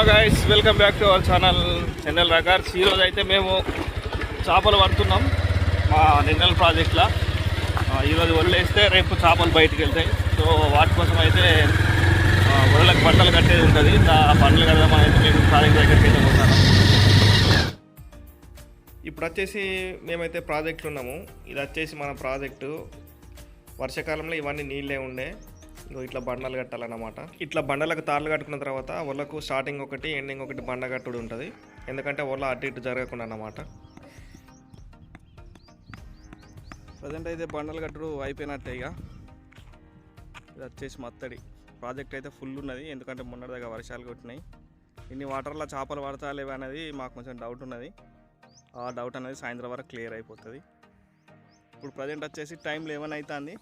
Hello guys welcome back to our channel channel రకార్స్ ఈరోజు అయితే మేము చేపలు పడుతున్నాం మా నిన్నెల ప్రాజెక్ట్లో ఈరోజు వదిలేస్తే రేపు చేపలు బయటికి వెళ్తాయి. సో వాటి కోసం అయితే ఆ, వరలకు బట్టలు కట్టేది ఉంటుంది. ఆ బండ్లు కడదామని అయితే మేము ప్రాజెక్ట్ దగ్గరికి అయితే పోతాను ఇప్పుడు వచ్చేసి మేమైతే ప్రాజెక్టులు ఉన్నాము. ఇది వచ్చేసి మన ప్రాజెక్టు వర్షాకాలంలో ఇవన్నీ నీళ్ళే ఉండే. ఇట్లా బండలు కట్టాలన్నమాట. ఇట్లా బండలకు తాళ్ళు కట్టుకున్న తర్వాత వాళ్ళకు స్టార్టింగ్ ఒకటి ఎండింగ్ ఒకటి బండ కట్టుడు ఉంటుంది. ఎందుకంటే వాళ్ళ అటు ఇటు జరగకుండా అన్నమాట. ప్రజెంట్ అయితే బండలు కట్టుడు అయిపోయినట్టే ఇక. ఇది వచ్చేసి మత్తడి. ప్రాజెక్ట్ అయితే ఫుల్ ఉన్నది ఎందుకంటే మొన్నటిదాకా వర్షాలు కొట్టినాయి. ఇన్ని వాటర్లో చేపలు పడతా లేవా అనేది మాకు కొంచెం డౌట్ ఉన్నది. ఆ డౌట్ అనేది సాయంత్రం వరకు క్లియర్ అయిపోతుంది. ఇప్పుడు ప్రజెంట్ వచ్చేసి టైం లెవెన్ అవుతుంది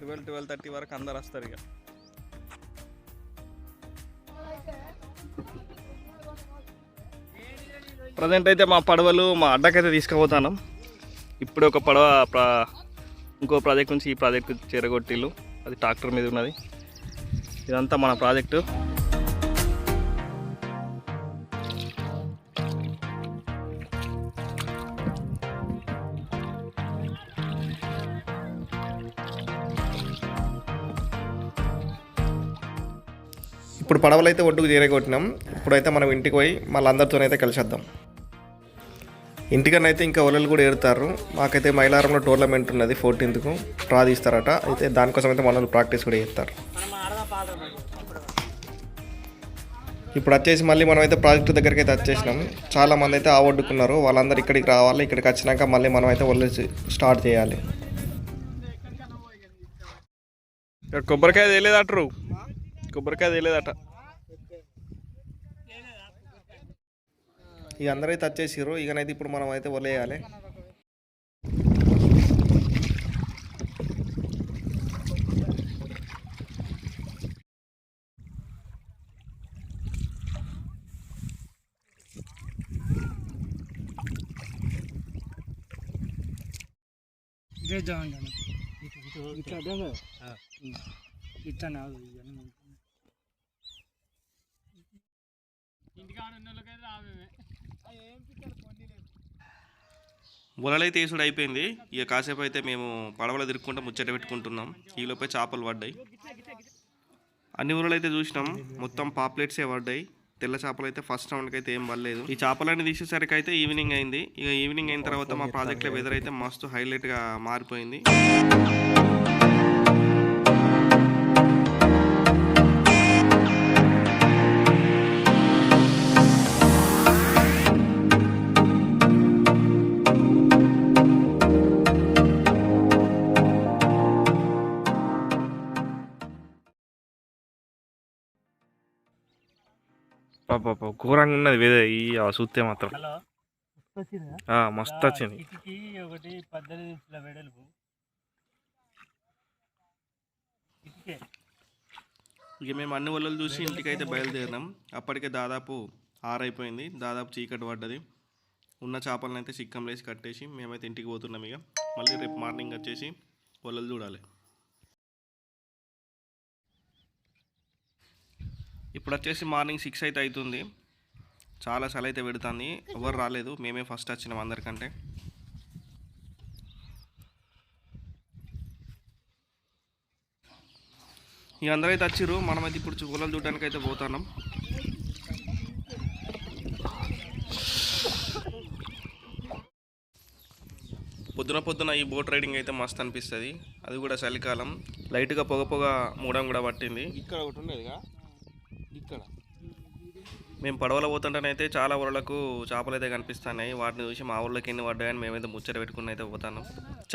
ట్వెల్వ్ ట్వెల్వ్ థర్టీ వరకు అందరు వస్తారు ఇక. ప్రజెంట్ అయితే మా పడవలు మా అడ్డకైతే తీసుకుపోతాను. ఇప్పుడు ఒక పడవ ఇంకో ప్రాజెక్ట్ నుంచి ఈ ప్రాజెక్ట్ చేరగొట్టిల్లు. అది ట్రాక్టర్ మీద ఉన్నది. ఇదంతా మన ప్రాజెక్టు ఇప్పుడు పడవలు అయితే ఒడ్డుకు చేరగొట్టినాం. ఇప్పుడైతే మనం ఇంటికి పోయి మళ్ళీ అందరితోనైతే కలిసేద్దాం. ఇంటికనైతే ఇంకా ఒలలు కూడా ఏరుతారు. మాకైతే మైలారంలో టోర్నమెంట్ ఉన్నది ఫోర్టీన్త్కు డ్రా తీస్తారట అయితే దానికోసం అయితే మనల్ని ప్రాక్టీస్ కూడా చేస్తారు. ఇప్పుడు వచ్చేసి మళ్ళీ మనం అయితే ప్రాజెక్టు దగ్గరికి అయితే వచ్చేసినాం. చాలా మంది అయితే ఆ వాళ్ళందరూ ఇక్కడికి రావాలి. ఇక్కడికి వచ్చినాక మళ్ళీ మనం అయితే ఒళ్ళు స్టార్ట్ చేయాలి. కొబ్బరికాయ తేలేదటరు. కొబ్బరికాయ తేలేదట. ఇక అందరైతే వచ్చేసారు ఇకనైతే ఇప్పుడు మనం అయితే వదిలేయాలి. ఇట్లా నాదు ఇవన్నీ. వలలైతే వేసుడు అయిపోయింది. ఇక కాసేపు అయితే మేము పడవలు తిరుక్కుంటూ ముచ్చట పెట్టుకుంటున్నాం. ఈలోపై చేపలు పడ్డాయి. అన్ని ఊరలు అయితే చూసినాం. మొత్తం పాప్లెట్సే పడ్డాయి. తెల్ల చేపలు అయితే ఫస్ట్ రౌండ్కి అయితే ఏం పడలేదు. ఈ చేపలన్నీ తీసేసరికి అయితే ఈవినింగ్ అయింది. ఇక ఈవినింగ్ అయిన తర్వాత మా ప్రాజెక్ట్లో వెదర్ అయితే మస్తు హైలైట్గా మారిపోయింది. పాప ఘోరంగా ఉన్నది వేదే ఈ చూస్తే మాత్రం. హలో వచ్చిందా? ఆ, మస్తు వచ్చింది ఇటుకి ఒకటి పద్దెనిమిది ఇంచుల వెడల్పు. ఇటుకే. ఇక మేము అన్ని వలలు చూసి ఇంటికైతే బయలుదేరినాం. అప్పటికే దాదాపు ఆరైపోయింది. దాదాపు చీకటి పడ్డది. ఉన్న చేపలను అయితే సిక్కం లేసి కట్టేసి మేమైతే ఇంటికి పోతున్నాం ఇక. మళ్ళీ రేపు మార్నింగ్ వచ్చేసి వలలు చూడాలి. ఇప్పుడు వచ్చేసి మార్నింగ్ సిక్స్ అయితే అవుతుంది చాలా చలి అయితే పెడుతుంది. ఎవరు రాలేదు. మేమే ఫస్ట్ వచ్చినాం అందరికంటే. ఇక అందరూ అయితే వచ్చిర్రు. మనమైతే ఇప్పుడు చుక్కలు చూడడానికి అయితే పోతున్నాం. పొద్దున పొద్దున ఈ బోట్ రైడింగ్ అయితే మస్తు అనిపిస్తుంది. అది కూడా చలికాలం. లైట్గా పొగ పొగ మూడం కూడా పట్టింది. ఇక్కడ ఒకటి ఉండేదిగా? ఇక్కడ. మేము పడవలో పోతుంటేనైతే చాలా ఊళ్ళకు చేపలు అయితే కనిపిస్తున్నాయి. వాటిని చూసి మా ఊళ్ళకి ఎన్ని పడ్డాయని మేమైతే ముచ్చట పెట్టుకుని అయితే పోతాను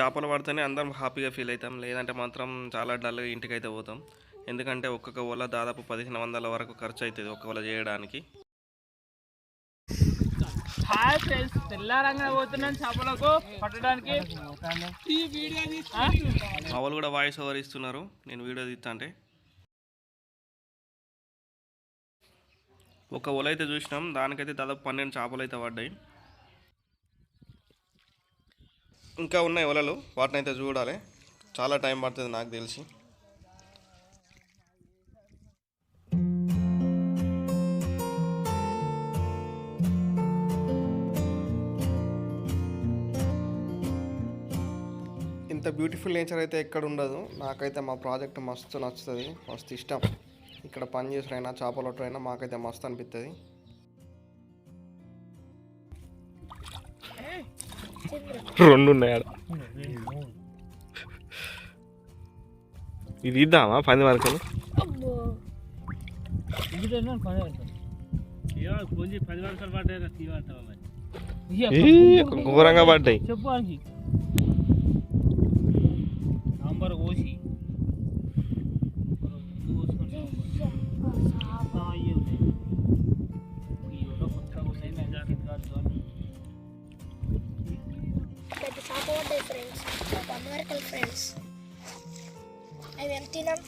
చేపలు పడితేనే అందరం హ్యాపీగా ఫీల్ అవుతాం. లేదంటే మాత్రం చాలా డల్గా ఇంటికి అయితే పోతాం. ఎందుకంటే ఒక్కొక్క వల దాదాపు పదిహేను వందల వరకు ఖర్చు అవుతుంది ఒక్క చేయడానికి. హాయ్ ఫ్రెండ్స్ తెల్లారంగా పోతున్నాం చేపలకు పట్టడానికి. ఆ? మా వాళ్ళు కూడా వాయిస్ ఓవర్ ఇస్తున్నారు. నేను వీడియో తీస్తా అంటే. ఒక ఒల అయితే చూసినాం. దానికైతే దాదాపు పన్నెండు చేపలు అయితే పడ్డాయి. ఇంకా ఉన్నాయి ఒలలు. వాటిని అయితే చూడాలి. చాలా టైం పడుతుంది నాకు తెలిసి. ఇంత బ్యూటిఫుల్ నేచర్ అయితే ఎక్కడ ఉండదు. నాకైతే మా ప్రాజెక్ట్ మస్తు నచ్చుతుంది. మస్తు ఇష్టం. ఇక్కడ పని చేసుడైనా చేపలొట్టైనా మాకైతే మస్తు అనిపిస్తుంది రెండు ఉన్నాయి ఇది ఇద్దామా? పది వరకు ఇది పని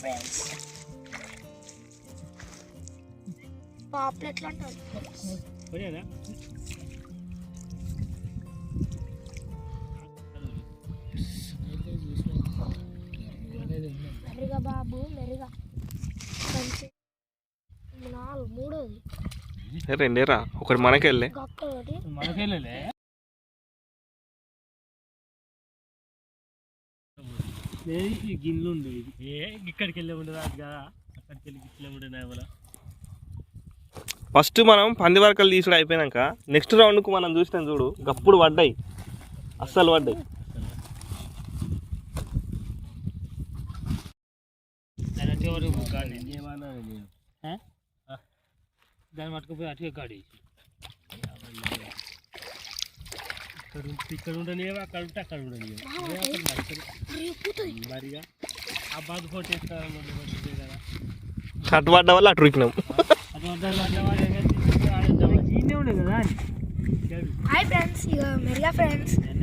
ఫ్రెండ్స్ పాపులెట్లు అంటారు మెరుగా బాబు మెరుగా. నాలుగు మూడోది. రెండేరా? ఒకటి మనకెళ్ళే. మనకెళ్ళలే. ఈ గిన్నెలు ఉండు ఇది. ఏ ఇక్కడికి వెళ్ళే ఉండదు అది కదా? అక్కడికి వెళ్ళి ఇట్లా ఉండే ఫస్ట్ మనం పంది వరకలు తీసుడు అయిపోయినాక నెక్స్ట్ రౌండ్కు మనం చూసినాం చూడు గప్పుడు పడ్డాయి. అస్సలు పడ్డాయి. దాని దాన్ని పట్టుకుపోయి అటుగా గాడి ఇక్కడ ఉంటే ఇక్కడ ఉండలేవు అక్కడ ఉంటే అక్కడ ఉండలేవు మరిగా ఆ బాధ కొట్టేస్తాను కదా అటు పడ్డ వల్ల అటు రుకినాం అది వద్ద ఈయనే ఉండే కదా అని హాయ్ ఫ్రెండ్స్ ఇక మెరుగా ఫ్రెండ్స్ మళ్ళీ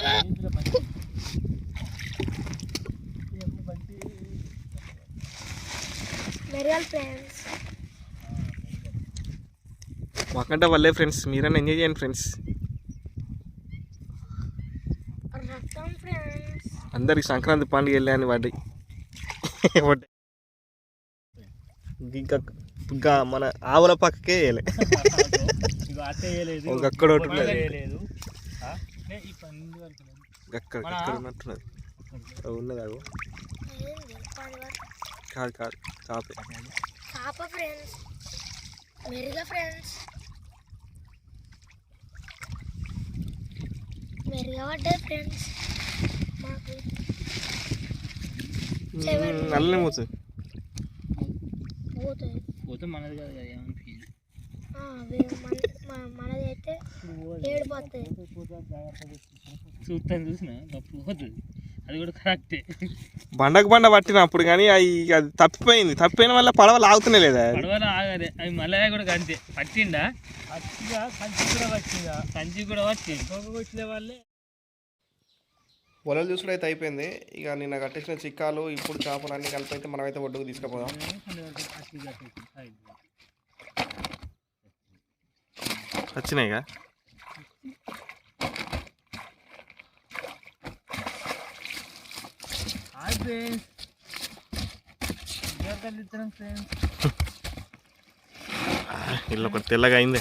ఫ్రెండ్స్ మాకంటే వాళ్ళే ఫ్రెండ్స్ మీరైనా ఎంజాయ్ చేయండి ఫ్రెండ్స్ అందరికి సంక్రాంతి పండుగ వెళ్ళే అని పడ్డాయి పడ్డాయి. ఇంకా ఇంకా మన ఆవుల పక్కకే వేయలే వేయలేదు ఒక అక్కడ ఒకటి లేదు. అక్కడ అక్కడ ఉన్నట్టున్నది? అది ఉన్నది అగో కాదు కాదు. చాపే. ఫ్రెండ్స్ మెరుగా ఫ్రెండ్స్ మెరుగా పడ్డాయి ఫ్రెండ్స్ మాకు నల్లనే పోతుంది పోతాయి పోతే మనది కాదు కదా ఏమని ఫీల్ ఆ, వే- మన- మన- మనది అయితే ఏడు పోతాయి చూస్తాను చూసిన? అప్పుడు పోతుంది అది కూడా కరెక్టే. బండకు బండ పట్టినప్పుడు కానీ అవి అది తప్పిపోయింది. తప్పిపోయిన వల్ల పడవ లాగుతూనే లేదా? పడవలో ఆగదే. అవి మళ్ళీ కూడా అంతే. పట్టిండా? పట్టిగా కంచి కూడా పట్టిందా కంచి కూడా పట్టి తోక కొట్టిన వాళ్ళే వలలు చూసుడు అయితే అయిపోయింది. ఇక నిన్న కట్టేసిన చిక్కాలు ఇప్పుడు చేపలు అన్ని కలిపి అయితే మనమైతే ఒడ్డుకు తీసుకుపోదాం. వచ్చినాయిగా? ఇల్లు ఒకటి తెల్లగా అయింది.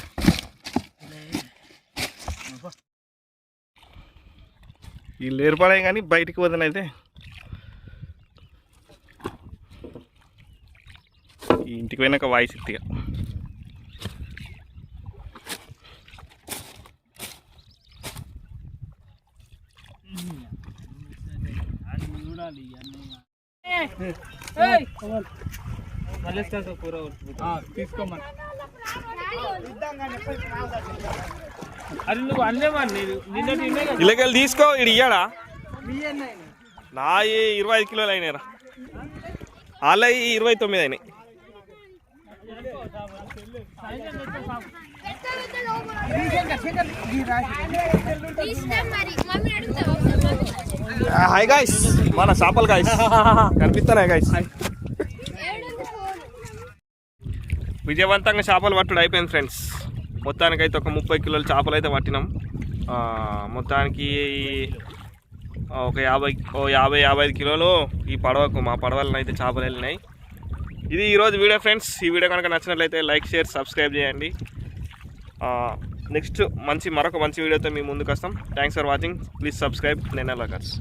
వీళ్ళు ఏర్పడాయి కానీ బయటికి వదనైతే ఈ ఇంటికి పోయినాక వాయిస్ ఇట్టిగా మళ్ళీ కూర తీసుకోమని అది నువ్వు అన్నేమని నిన్నటి నిన్నే కదా ఇళ్ళకెళ్ళి తీసుకో ఇడు ఇయ్యాడా? నా ఇరవై ఐదు కిలోలు అయినాయిరా. వాళ్ళ ఇరవై తొమ్మిది అయినాయి. హాయ్ గాయస్ మన చేపలు గాయస్ కనిపిస్తున్నాయి గాయస్ విజయవంతంగా చేపలు పట్టుడు అయిపోయింది ఫ్రెండ్స్ మొత్తానికైతే ఒక ముప్పై కిలోల చేపలు అయితే పట్టినాం. మొత్తానికి ఒక యాభై ఓ యాభై యాభై ఐదు కిలోలు ఈ పడవకు మా పడవలను అయితే చేపలు వెళ్ళినాయి. ఇది ఈరోజు వీడియో ఫ్రెండ్స్. ఈ వీడియో కనుక నచ్చినట్లయితే లైక్ షేర్ సబ్స్క్రైబ్ చేయండి. నెక్స్ట్ మంచి మరొక మంచి వీడియోతో మీ ముందుకు వస్తాం. Thanks for watching please subscribe నేను లగర్స్